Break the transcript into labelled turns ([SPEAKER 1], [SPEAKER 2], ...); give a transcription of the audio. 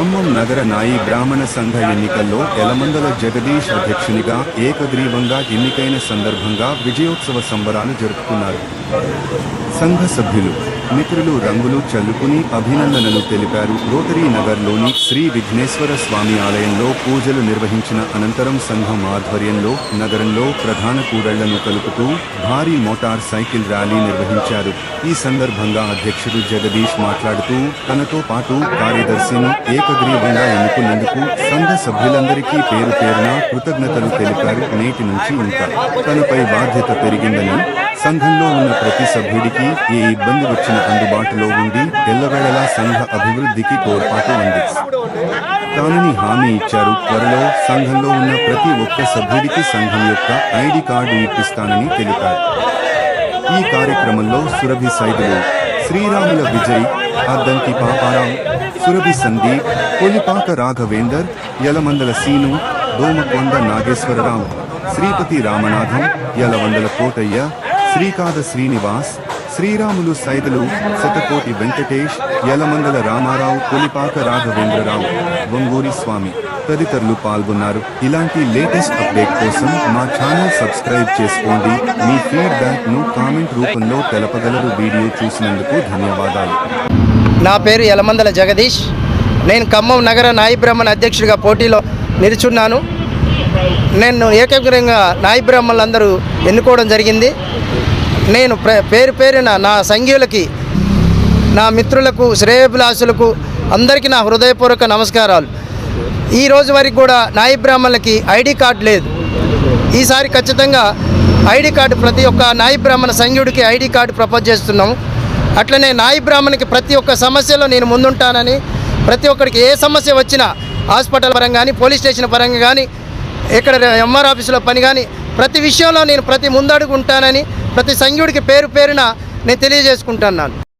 [SPEAKER 1] ఖమ్మం నగర నాయి బ్రాహ్మణ సంఘ ఎన్నికల్లో ఎలమందల జగదీష్ అధ్యక్షునిగా ఏకగ్రీవంగా ఎన్నికైన సందర్భంగా విజయోత్సవ సంబరాలు జరుపుకున్నారు. సంఘ సభ్యులు మిత్రులు రంగులు చల్లుకుని అభినందనలు తెలిపారు. రోటరీ నగర్లోని శ్రీ విఘ్నేశ్వర స్వామి ఆలయంలో పూజలు నిర్వహించిన అనంతరం సంఘం ఆధ్వర్యంలో నగరంలో ప్రధాన కూడళ్ళను కలుపుతూ భారీ మోటార్ సైకిల్ ర్యాలీ నిర్వహించారు. ఈ సందర్భంగా అధ్యక్షుడు జగదీష్ మాట్లాడుతూ తనతో పాటు కార్యదర్శిని ఏకగ్రీవంగా ఎన్నుకున్నందుకు సంఘ సభ్యులందరికీ పేరు పేరున కృతజ్ఞతలు తెలిపారు నేటి నుంచి ఇంకా. తనపై బాధ్యత పెరిగిందని సంఘంలో ఉన్న ప్రతి సభ్యుడికి ఏ ఇబ్బంది వచ్చిన అందుబాటులో ఉండి ఎల్లవేళలా సంఘ అభివృద్ధికి తోడ్పాటు ఉంది తానని హామీ ఇచ్చారు. త్వరలో సంఘంలో ఉన్న ప్రతి ఒక్క సభ్యుడికి సంఘం యొక్క ఐడి కార్డు ఇప్పిస్తానని తెలిపారు. ఈ కార్యక్రమంలో సురభి సైదులు శ్రీరాముల విజయ్ అద్దంకి పాపారావు సురభి సందీప్ కొలిపాక రాఘవేందర్ యలమందల సీను దోమకొండ నాగేశ్వరరావు శ్రీపతి రామనాథం యలవందల కోటయ్య శ్రీకాద శ్రీనివాస్ శ్రీరాములు సైదులు శతకోటి వెంకటేష్ యలమందల రామారావు కొలిపాక రాఘవేంద్రరావు వంగూరి స్వామి తదితరులు పాల్గొన్నారు. ఇలాంటి లేటెస్ట్ అప్డేట్ కోసం మా ఛానల్ సబ్స్క్రైబ్ చేసుకోండి. మీ ఫీడ్బ్యాక్ను కామెంట్ రూపంలో తెలపగలరు. వీడియో చూసినందుకు ధన్యవాదాలు.
[SPEAKER 2] నా పేరు యలమందల జగదీష్. నేను ఖమ్మం నగర నాయి బ్రాహ్మణ అధ్యక్షుడిగా పోటీలో నిలుచున్నాను. నేను ఏకగ్రంగా నాయి బ్రాహ్మణులందరూ ఎన్నుకోవడం జరిగింది. నేను పేరు పేరున నా సంఘీయులకి నా మిత్రులకు శ్రేయభిలాషులకు అందరికీ నా హృదయపూర్వక నమస్కారాలు. ఈ రోజు వరకు కూడా నాయి బ్రాహ్మణులకి ఐడి కార్డు లేదు. ఈసారి ఖచ్చితంగా ఐడి కార్డు ప్రతి ఒక్క నాయి బ్రాహ్మణ సంఘుడికి ఐడి కార్డు ప్రపోజ్ చేస్తున్నాము. అట్లనే నాయి బ్రాహ్మణికి ప్రతి ఒక్క సమస్యలో నేను ముందుంటానని ప్రతి ఒక్కరికి ఏ సమస్య వచ్చినా హాస్పిటల్ పరంగా కానీ పోలీస్ స్టేషన్ పరంగా కానీ ఇక్కడ ఎంఆర్ ఆఫీసులో పని కానీ ప్రతి విషయంలో నేను ప్రతి ముందడుగు ఉంటానని ప్రతి సంఘ్యుడికి పేరు పేరున నేను తెలియజేసుకుంటున్నాను.